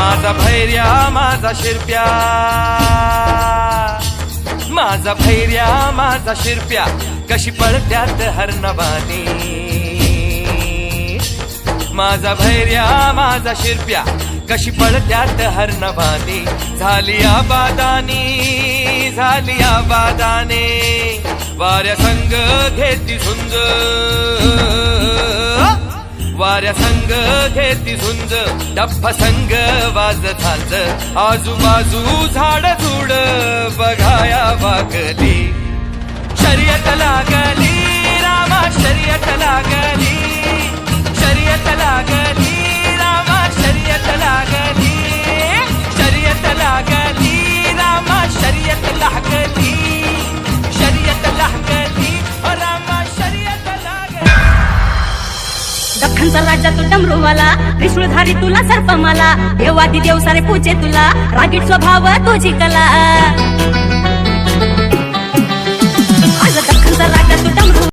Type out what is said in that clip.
माझा भैर्या माझा शिरप्या. माझा भैर्या माझा शिरप्या. कशी पळत्यात हरणवानी माझा भैर्या माझा शिरप्या. कशी पळत्यात हरणवानी झाली आबादानी झाली आबादाने. वाऱ्या संग घेती झुंज. साऱ्या संग घेती झुंज. डप्प संग वाज झालं आजूबाजू झाड झुड बघाया वागली. दख्खनचा राजा तू डमरूवाला त्रिशूळधारी तुला सर्प मला देवादी देव सारे पूजे तुला रागीट स्वभाव तुझी कला.